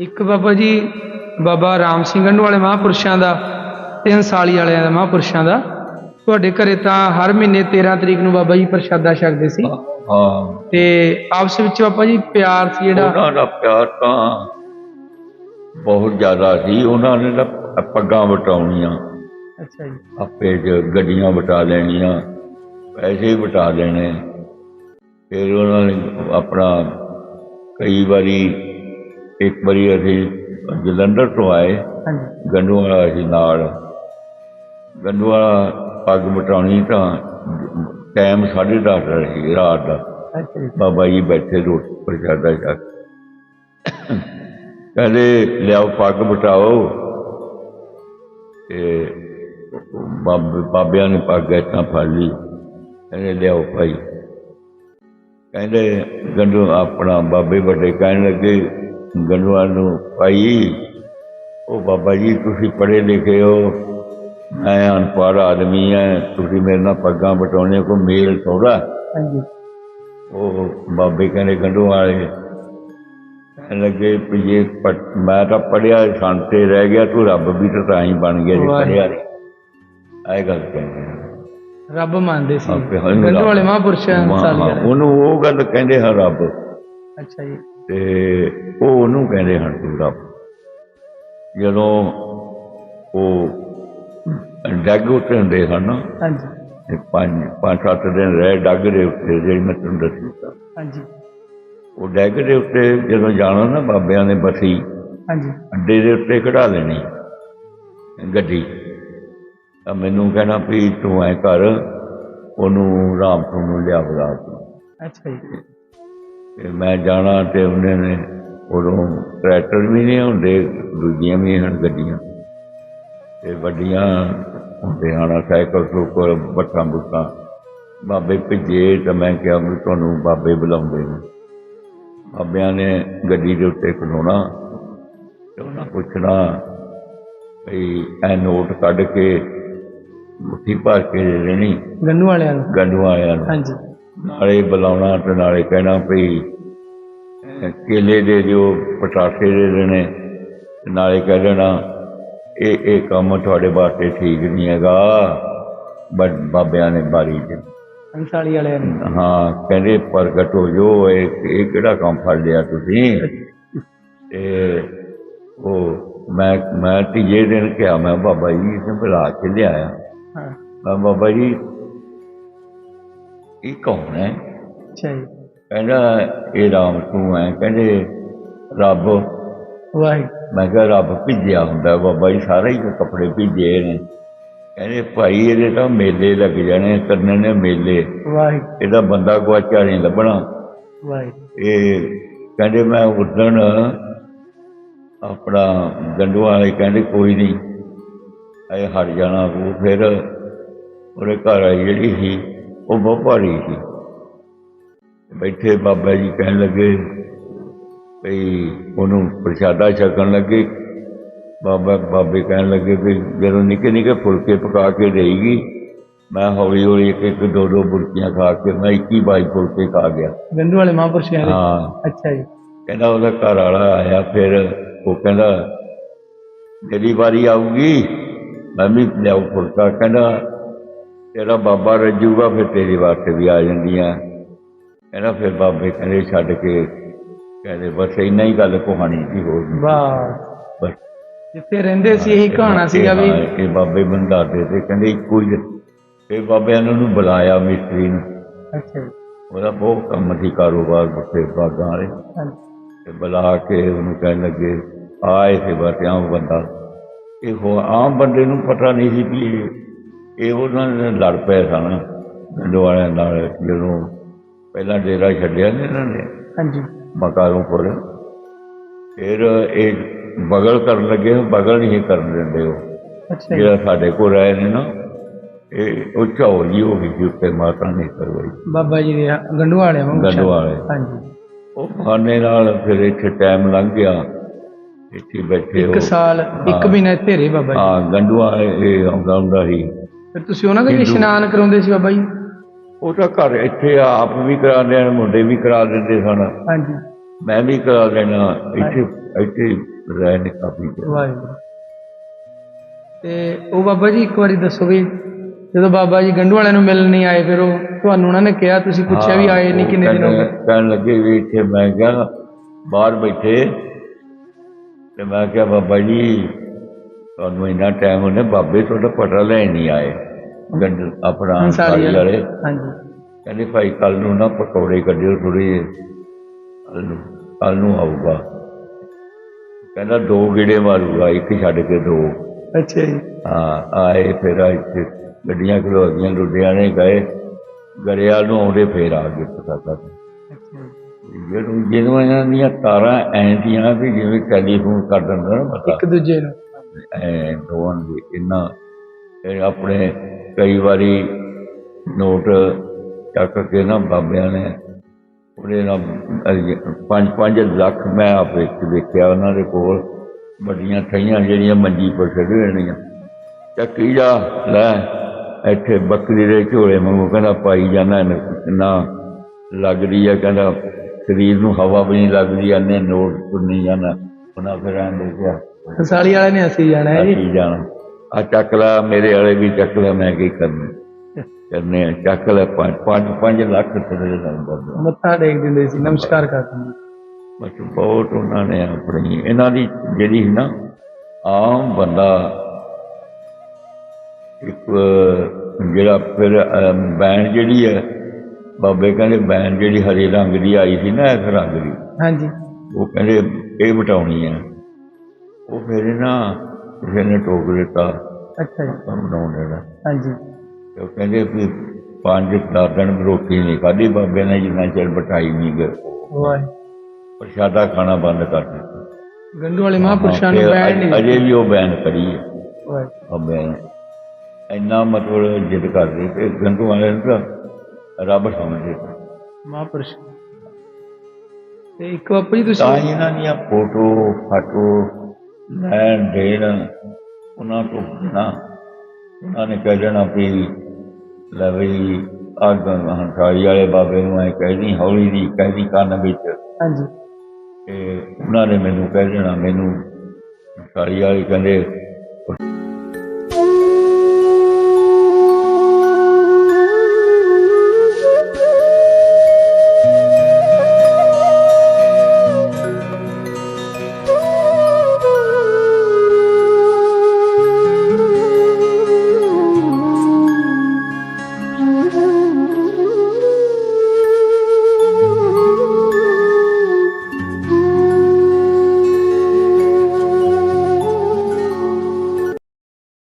ਇੱਕ ਬਾਬਾ ਜੀ ਬਾਬਾ ਰਾਮ ਸਿੰਘ ਗੰਢੂ ਵਾਲੇ ਮਹਾਂਪੁਰਸ਼ਾਂ ਦਾ ਤੇ ਹੰਸਾਲੀ ਵਾਲਿਆਂ ਦਾ ਮਹਾਂਪੁਰਸ਼ਾਂ ਦਾ। ਤੁਹਾਡੇ ਘਰੇ ਤਾਂ ਹਰ ਮਹੀਨੇ 13 ਤਰੀਕ ਨੂੰ ਬਾਬਾ ਜੀ ਪ੍ਰਸ਼ਾਦਾ ਛਕਦੇ ਸੀ। ਹਾਂ। ਤੇ ਆਪਸ ਵਿੱਚ ਬਾਬਾ ਜੀ ਪਿਆਰ ਸੀ ਜਿਹੜਾ? ਉਹਨਾਂ ਦਾ ਪਿਆਰ ਤਾਂ ਬਹੁਤ ਜ਼ਿਆਦਾ ਸੀ। ਉਹਨਾਂ ਨੇ ਤਾਂ ਪੱਗਾਂ ਵਟਾਉਣੀਆਂ। ਅੱਛਾ ਜੀ। ਆਪੇ ਚ ਗੱਡੀਆਂ ਵਟਾ ਲੈਣੀਆਂ ਪੈਸੇ ਵਟਾ ਲੈਣੇ। ਫਿਰ ਉਹਨਾਂ ਨੇ ਆਪਣਾ ਕਈ ਵਾਰੀ ਇੱਕ ਵਾਰੀ ਅਸੀਂ ਜਲੰਧਰ ਤੋਂ ਆਏ ਹਾਂਜੀ। ਗੰਡੂ ਵਾਲਾ ਸੀ ਨਾਲ। ਗੰਡੂ ਵਾਲਾ ਪੱਗ ਵਟਾਉਣੀ ਤਾਂ ਟਾਈਮ 10:30 ਰਹੀ ਰਾਤ ਦਾ। ਬਾਬਾ ਜੀ ਬੈਠੇ ਰੋਟੀ ਪ੍ਰਸ਼ਾਦਾ ਛਕ ਕਹਿੰਦੇ ਲਿਆਓ ਪੱਗ ਬਟਾਓ ਤੇ ਬਾਬੇ ਬਾਬਿਆਂ ਨੇ ਪੱਗ ਇੱਥਾਂ ਫੜ ਲਈ। ਕਹਿੰਦੇ ਲਿਆਓ ਭਾਈ। ਕਹਿੰਦੇ ਗੰਡੂ ਆਪਣਾ ਬਾਬੇ ਵੱਡੇ ਕਹਿਣ ਲੱਗੇ ਗੰਡੂਆਂ ਨੂੰ ਭਾਈ ਉਹ ਬਾਬਾ ਜੀ ਤੁਸੀਂ ਪੜ੍ਹੇ ਲਿਖੇ ਹੋ। ਮੈਂ ਅਨਪੜ੍ਹ ਆਦਮੀ ਹਾਂ ਤੁਸੀਂ ਮੇਰੇ ਨਾਲ ਪੱਗਾਂ ਬਟਾਉਣੇ ਕੋ ਮੇਲ ਥੋੜਾ ਹਾਂਜੀ। ਉਹ ਬਾਬੇ ਕਹਿੰਦੇ ਗੰਢੂ ਵਾਲੇ ਲੱਗੇ ਜੇ ਮੈਂ ਤਾਂ ਪੜਿਆ ਸ਼ਾਂਤੇ ਰਹਿ ਗਿਆ ਤੂੰ ਰੱਬ ਵੀ ਤਾਂ ਤਾਂ ਹੀ ਬਣ ਗਿਆ ਜੇ। ਪੜਿਆ ਨਹੀਂ। ਆਏ ਗੱਲ ਕਹਿੰਦੇ ਰੱਬ ਮੰਨਦੇ ਸੀ। ਗੰਢੂ ਵਾਲੇ ਮਹਾਂਪੁਰਸ਼ ਵਾਲੇ ਉਹਨੂੰ ਉਹ ਗੱਲ ਕਹਿੰਦੇ ਹਨ ਰੱਬ। ਅੱਛਾ ਜੀ। ਤੇ ਉਹ ਉਹਨੂੰ ਕਹਿੰਦੇ ਹਨ ਤੂੰ ਰੱਬ ਜਦੋਂ ਉਹ ਡੱਗ ਉੱਤੇ ਹੁੰਦੇ ਹਨ ਹਾਂਜੀ। ਤੇ ਪੰਜ ਪੰਜ ਸੱਤ ਦਿਨ ਰਹਿ ਡੱਗ ਦੇ ਉੱਤੇ ਜਿਹੜੀ ਮੈਂ ਤੁਹਾਨੂੰ ਦੱਸੀ ਤਾਂ ਹਾਂਜੀ। ਉਹ ਡੈਗ ਦੇ ਉੱਤੇ ਜਦੋਂ ਜਾਣਾ ਨਾ ਬਾਬਿਆਂ ਨੇ ਬਸੀ ਹਾਂਜੀ। ਅੱਡੇ ਦੇ ਉੱਤੇ ਕਢਾ ਲੈਣੀ ਗੱਡੀ। ਤਾਂ ਮੈਨੂੰ ਕਹਿਣਾ ਵੀ ਤੂੰ ਐ ਕਰ ਉਹਨੂੰ ਰਾਮਪੁਰ ਨੂੰ ਲਿਆ ਬੁਲਾ ਤੂੰ ਅੱਛਾ ਜੀ। ਤੇ ਮੈਂ ਜਾਣਾ ਤੇ ਉਹਨੇ ਨੇ ਉਦੋਂ ਟਰੈਕਟਰ ਵੀ ਨਹੀਂ ਹੁੰਦੇ ਦੂਜੀਆਂ ਵੀ ਹਨ ਗੱਡੀਆਂ। ਤੇ ਵੱਡੀਆਂ ਹੁੰਦੇ ਹਨ ਸਾਈਕਲ ਸੁਕਰ ਬੱਟਾਂ ਬੁੱਟਾਂ ਬਾਬੇ ਭੇਜੇ ਤਾਂ ਮੈਂ ਕਿਹਾ ਵੀ ਤੁਹਾਨੂੰ ਬਾਬੇ ਬੁਲਾਉਂਦੇ ਨੇ। ਬਾਬਿਆਂ ਨੇ ਗੱਡੀ ਦੇ ਉੱਤੇ ਖਲੋਣਾ ਤੇ ਉਹਨਾਂ ਪੁੱਛਣਾ ਵੀ ਇਹ ਨੋਟ ਕੱਢ ਕੇ ਮੁੱਠੀ ਭਰ ਕੇ ਦੇਣੀ। ਗੰਢੂ ਵਾਲਿਆਂ ਨੂੰ? ਗੰਡੂਆਂ ਵਾਲਿਆਂ ਨੂੰ। ਹਾਂਜੀ। ਨਾਲੇ ਬੁਲਾਉਣਾ ਤੇ ਨਾਲੇ ਕਹਿਣਾ ਭਈ ਕੇਲੇ ਦੇ ਦਿਓ ਪਟਾਸੇ ਦੇ ਦੇਣੇ ਨਾਲੇ ਕਹਿ ਦੇਣਾ ਇਹ ਇਹ ਕੰਮ ਤੁਹਾਡੇ ਵਾਸਤੇ ਠੀਕ ਨਹੀਂ ਹੈਗਾ। ਬਟ ਬਾਬਿਆਂ ਨੇ ਬਾਰੀ ਦੇ ਹੰਸਾਲੀ ਵਾਲਿਆਂ ਨੂੰ। ਹਾਂ ਕਹਿੰਦੇ ਪ੍ਰਗਟ ਹੋ ਜੋ ਇਹ ਇਹ ਕਿਹੜਾ ਕੰਮ ਫੜ ਲਿਆ ਤੁਸੀਂ? ਤੇ ਉਹ ਮੈਂ ਮੈਂ ਤੀਜੇ ਦਿਨ ਕਿਹਾ ਮੈਂ ਬਾਬਾ ਜੀ ਇਸ ਬੁਲਾ ਕੇ ਲਿਆਇਆ। ਹਾਂ। ਬਾਬਾ ਜੀ ਇਹ ਕੌਣ ਹੈ ਅੱਛਾ ਜੀ। ਕਹਿੰਦਾ ਇਹ ਰਾਮ ਤੂੰ ਹੈ ਕਹਿੰਦੇ ਰੱਬ। ਵਾਹਿਗੁਰੂ। ਮੈਂ ਕਿਹਾ ਰੱਬ ਭਿੱਜਿਆ ਹੁੰਦਾ ਬਾਬਾ ਜੀ ਸਾਰੇ ਹੀ ਕੱਪੜੇ ਭਿੱਜੇ ਨੇ। ਕਹਿੰਦੇ ਭਾਈ ਇਹਦੇ ਤਾਂ ਮੇਲੇ ਲੱਗ ਜਾਣੇ ਕਰਨੇ ਨੇ ਮੇਲੇ। ਵਾਹਿਗੁਰੂ। ਇਹਦਾ ਬੰਦਾ ਗਵਾਚਾ ਨਹੀਂ ਲੱਭਣਾ। ਵਾਹਿਗੁਰੂ। ਇਹ ਕਹਿੰਦੇ ਮੈਂ ਉਦਣ ਆਪਣਾ ਗੰਡੂਆਂ ਵਾਲੇ ਕਹਿੰਦੇ ਕੋਈ ਨਹੀਂ ਇਹ ਹਟ ਜਾਣਾ ਉਹ ਫਿਰ। ਉਹਦੇ ਘਰ ਵਾਲੀ ਜਿਹੜੀ ਸੀ। ਉਹ ਬਹੁਤ ਭਾਰੀ ਸੀ। ਬੈਠੇ ਬਾਬਾ ਜੀ ਕਹਿਣ ਲੱਗੇ ਵੀ ਉਹਨੂੰ ਪ੍ਰਸ਼ਾਦਾ ਛਕਣ ਲੱਗੇ। ਬਾਬਾ ਬਾਬੇ ਕਹਿਣ ਲੱਗੇ ਵੀ ਜਦੋਂ ਨਿੱਕੇ ਨਿੱਕੇ ਫੁਲਕੇ ਪਕਾ ਕੇ ਦੇਈਗੀ ਮੈਂ ਹੌਲੀ ਹੌਲੀ ਇੱਕ ਇੱਕ ਦੋ ਦੋ ਬੁਰਕੀਆਂ ਖਾ ਕੇ ਮੈਂ 21 22 ਫੁਲਕੇ ਖਾ ਗਿਆ। ਗੰਢੂ ਵਾਲੇ ਮਹਾਂਪੁਰਸ਼ਾਂ ਹਾਂ। ਅੱਛਾ ਜੀ। ਕਹਿੰਦਾ ਉਹਦਾ ਘਰ ਵਾਲਾ ਆਇਆ ਫਿਰ ਉਹ ਕਹਿੰਦਾ ਮੇਰੀ ਵਾਰੀ ਆਊਗੀ ਮੈਂ ਵੀ ਲਿਆਉ ਫੁਲਕਾ। ਕਹਿੰਦਾ ਤੇਰਾ ਬਾਬਾ ਰੱਜੂਗਾ ਫਿਰ ਤੇਰੇ ਵਾਸਤੇ ਵੀ ਆ ਜਾਂਦੀਆਂ। ਕਹਿੰਦਾ ਫਿਰ ਬਾਬੇ ਕਹਿੰਦੇ ਛੱਡ ਕੇ ਕਹਿੰਦੇ ਬਸ ਇੰਨਾ ਹੀ ਗੱਲ ਕਹਾਣੀ ਸੀ ਹੋਰ ਨਹੀਂ। ਵਾਹ। ਬਸ। ਜਿੱਥੇ ਰਹਿੰਦੇ ਸੀ ਇਹੀ ਕਹਾਣਾ ਸੀਗਾ ਵੀ ਇਹ ਬਾਬੇ ਬੰਦਾ ਦੇ ਤੇ ਕਹਿੰਦੇ ਇੱਕੋ ਹੀ ਫਿਰ ਬਾਬਿਆਂ ਨੇ ਉਹਨੂੰ ਬੁਲਾਇਆ ਮਿਸਤਰੀ ਨੂੰ। ਅੱਛਾ। ਉਹਦਾ ਬਹੁਤ ਕੰਮ ਸੀ ਕਾਰੋਬਾਰ ਬੱਤੇ ਬਾਗਾਂ ਵਾਲੇ। ਤੇ ਬੁਲਾ ਕੇ ਉਹਨੂੰ ਕਹਿਣ ਲੱਗੇ ਆਏ ਤੇ ਬਸ ਆਮ ਬੰਦਾ। ਇਹ ਹੋ ਆਮ ਬੰਦੇ ਨੂੰ ਪਤਾ ਨਹੀਂ ਸੀ ਕਿ ਇਹ- ਉਹਨਾਂ ਨੇ ਲੜ ਪਏ ਸਨ ਵਾਲਿਆਂ ਨਾਲ ਜਦੋਂ ਪਹਿਲਾਂ ਡੇਰਾ ਛੱਡਿਆ ਨੇ ਇਹਨਾਂ ਨੇ। ਹਾਂਜੀ। ਮਕਾਰੋਂ ਪਰ ਫਿਰ ਇਹ ਬਗਲ ਕਰਨ ਲੱਗੇ ਬਗਲ ਨਹੀਂ ਕਰਨ ਦਿੰਦੇ ਉਹ। ਜਿਹੜਾ ਸਾਡੇ ਕੋਲ ਆਏ ਨੇ ਨਾ ਇਹ ਉਹ ਜੀ ਹੋ ਗਈ ਉੱਤੇ ਮਾਤਾ ਨੇ ਕਰਵਾਈ। ਬਾਬਾ ਜੀ ਦੇ ਗੰਢੂ ਵਾਲਿਆਂ ਵਾਂਗੂ ਗੰਢੂ ਵਾਲੇ। ਹਾਂਜੀ। ਉਹ ਬਹਾਨੇ ਨਾਲ ਫਿਰ ਇੱਥੇ ਟਾਈਮ ਲੰਘ ਗਿਆ। ਇੱਥੇ ਬੈਠੇ ਇੱਕ ਹੋ ਸਾਲ ਇੱਕ। ਮਹੀਨਾ ਇੱਥੇ ਰਹੇ ਬਾਬਾ ਜੀ। ਹਾਂ ਗੰਡੂਆ ਇਹ ਆਉਂਦਾ ਹੁੰਦਾ ਸੀ। ਫਿਰ ਤੁਸੀਂ ਉਹਨਾਂ ਦੇ ਵੀ ਹਿੰਦੂ। ਇਸ਼ਨਾਨ ਕਰਾਉਂਦੇ ਸੀ ਬਾਬਾ ਜੀ? ਉਹ ਤਾਂ ਘਰ ਇੱਥੇ ਆਪ ਵੀ ਕਰਾਉਂਦੇ ਨੇ ਮੁੰਡੇ ਵੀ ਕਰਾ ਦਿੰਦੇ ਸਨ ਹਾਂਜੀ। ਮੈਂ ਵੀ ਕਰਾ ਲੈਣਾ ਇੱਥੇ ਇੱਥੇ ਹੀ ਰਹੇ ਨੇ ਕਾਫੀ। ਵਾਹਿਗੁਰੂ। ਤੇ ਉਹ ਬਾਬਾ ਜੀ ਇੱਕ ਵਾਰੀ ਦੱਸੋ ਵੀ ਜਦੋਂ ਬਾਬਾ ਜੀ ਗੰਡੂ ਵਾਲਿਆਂ ਨੂੰ ਮਿਲਣ ਨਹੀਂ ਆਏ ਫਿਰ ਉਹ ਤੁਹਾਨੂੰ ਉਹਨਾਂ ਨੇ ਕਿਹਾ ਤੁਸੀਂ ਪੁੱਛਿਆ ਵੀ ਆਏ ਨਹੀਂ ਉਹ ਕਿੰਨੇ ਦਿਨ ਹੋ ਕਹਿਣ- ਗਏ? ਕਹਿਣ ਲੱਗੇ ਵੀ ਇੱਥੇ ਮੈਂ ਕਿਹਾ ਬਾਹਰ ਬੈਠੇ। ਤੇ ਮੈਂ ਕਿਹਾ ਬਾਬਾ ਜੀ ਤੁਹਾਨੂੰ ਇੰਨਾ ਟਾਈਮ ਉਹਨੇ ਬਾਬੇ ਤੁਹਾਡਾ ਪਤਾ ਲੈਣ ਨਹੀਂ ਆਏ। ਗੰਡ ਆਪਣਾ ਅੰਸਾਰੀ ਵਾਲੇ। ਹਾਂਜੀ। ਕਹਿੰਦੇ ਭਾਈ ਕੱਲ ਨੂੰ ਨਾ ਪਕੌੜੇ ਕੱਢਿਓ ਥੋੜੀ ਕੱਲ ਨੂੰ ਆਊਗਾ। ਕਹਿੰਦਾ ਦੋ ਗੇੜੇ ਮਾਰੂਗਾ ਇੱਕ ਛੱਡ ਕੇ ਦੋ। ਅੱਛਾ ਜੀ। ਹਾਂ ਆਏ ਫਿਰ ਇੱਥੇ। ਗੱਡੀਆਂ ਖਲੋਦੀਆਂ ਲੁਧਿਆਣੇ ਗਏ। ਗੜਿਆਲ ਨੂੰ ਆਉਂਦੇ ਫੇਰ ਆ ਗਏ ਪਤਾ ਕਰ। ਜਦੋਂ ਜਦੋਂ ਇਹਨਾਂ ਦੀਆਂ ਤਾਰਾਂ ਐਂ ਦੀਆਂ ਵੀ ਜਿਵੇਂ ਟੈਲੀਫੋਨ ਕਰ ਦਿੰਦਾ ਨਾ ਇੱਕ ਦੂਜੇ ਨੂੰ। ਐ ਜੀ ਦੀ ਇੰਨਾ, ਇਹ ਆਪਣੇ ਕਈ ਵਾਰੀ ਨੋਟ ਚੱਕ ਕੇ ਨਾ ਬਾਬਿਆਂ ਨੇ ਉਹਦੇ ਨਾਲ 5-5 ਲੱਖ ਮੈਂ ਆਪ ਵੇਖ ਵੇਖਿਆ ਉਹਨਾਂ ਦੇ ਕੋਲ, ਵੱਡੀਆਂ ਥਈਆਂ ਜਿਹੜੀਆਂ ਮੰਜੀ ਪਰ ਛੱਡ ਹੋਣੀਆਂ ਚੱਕੀ ਜਾ, ਲੈ, ਇੱਥੇ ਬੱਕਰੀ ਦੇ ਝੋਲੇ ਵਾਂਗੂ ਕਹਿੰਦਾ ਪਾਈ ਜਾਣਾ ਨਾ ਲੱਗਦੀ ਆ, ਕਹਿੰਦਾ ਸਰੀਰ ਨੂੰ ਹਵਾ ਵੀ ਨਹੀਂ ਲੱਗਦੀ ਐਨੇ ਨੋਟ ਨਹੀਂ ਜਾਣਾ ਉਹਨਾਂ ਫਿਰ ਆਂ ਦੇਖਿਆ ਅੰਸਾਰੀ ਵਾਲੇ ਨੇ ਅਸੀਂ ਜਾਣਾ ਹੈ ਜੀ। ਕੀ ਜਾਣਾ। ਆ ਚੱਕ ਲੈ ਮੇਰੇ ਵਾਲੇ ਵੀ ਚੱਕ ਲੈ ਮੈਂ ਕੀ ਕਰਨਾ? ਕਰਨੇ ਆ, ਚੱਕ ਲੈ 5 5 ਲੱਖ ਤੇਰੇ ਨਾਲ ਮੱਥਾ ਟੇਕ ਦਿੰਦੇ ਸੀ ਨਮਸਕਾਰ ਕਰ ਦਿੰਦੇ। ਬਸ ਬਹੁਤ ਉਹਨਾਂ ਨੇ ਆਪਣੀ ਇਹਨਾਂ ਦੀ ਜਿਹੜੀ ਨਾ ਆਮ ਬੰਦਾ ਇੱਕ ਜਿਹੜਾ ਫਿਰ ਬੈਨ ਜਿਹੜੀ ਹੈ ਬਾਬੇ ਕਹਿੰਦੇ ਬੈਨ ਜਿਹੜੀ ਹਰੇ ਰੰਗ ਦੀ ਆਈ ਸੀ ਨਾ ਇਸ ਰੰਗ ਦੀ। ਹਾਂਜੀ। ਉਹ ਕਹਿੰਦੇ ਇਹ ਬਟਾਉਣੀ ਹੈ। ਉਹ ਫਿਰ ਨਾ ਕਿਸੇ ਨੇ ਟੋਕ ਦਿੱਤਾ। ਅੱਛਾ ਜੀ। ਬਣਾਉਣ ਦੇਣਾ। ਹਾਂਜੀ। ਤੇ ਉਹ ਕਹਿੰਦੇ ਵੀ ਪੰਜ ਦਸ ਦਿਨ ਰੋਟੀ ਨਹੀਂ ਖਾਧੀ ਬਾਬੇ ਨੇ ਜਿੰਨਾ ਚਿਰ ਬਟਾਈ ਨਹੀਂ ਗਏ। ਵਾਹ। ਪ੍ਰਸ਼ਾਦਾ ਖਾਣਾ ਬੰਦ ਕਰ ਦਿੱਤਾ। ਗੰਡੂ ਵਾਲੇ ਮਹਾਂਪੁਰਸ਼ਾਂ ਨੂੰ ਤੇ ਨਹੀਂ ਅਜੇ ਵੀ ਉਹ ਬੈਨ ਕਰੀ ਹੈ। ਵਾਹ। ਉਹ ਬੈਨ। ਇੰਨਾ ਮਤਲਬ ਜਿੱਦ ਕਰਦੇ ਤੇ ਗੰਦੂ ਵਾਲੇ ਨੂੰ ਤਾਂ ਰੱਬ ਸਮਝਦੇ ਮਹਾਂਪੁਰਸ਼। ਤੇ ਇੱਕ ਜੀ ਤੁਸੀਂ ਤਾਂ ਇਹਨਾਂ ਦੀਆਂ ਫੋਟੋ ਫਾਟੋ ਲੈਣ ਦੇਣ ਉਹਨਾਂ ਤੋਂ ਨਾ ਉਹਨਾਂ ਨੇ ਕਹਿ ਦੇਣਾ ਵੀ ਲੈ ਵੀ ਆਗ ਹੰਸਾਰੀ ਵਾਲੇ ਬਾਬੇ ਨੂੰ ਐ ਕਹਿਦੀ ਹੌਲੀ ਦੀ ਕਹਿਦੀ ਕੰਨ ਵਿੱਚ। ਹਾਂਜੀ। ਤੇ ਉਹਨਾਂ ਨੇ ਮੈਨੂੰ ਕਹਿ ਦੇਣਾ ਮੈਨੂੰ ਹੰਸਾਰੀ ਵਾਲੇ ਕਹਿੰਦੇ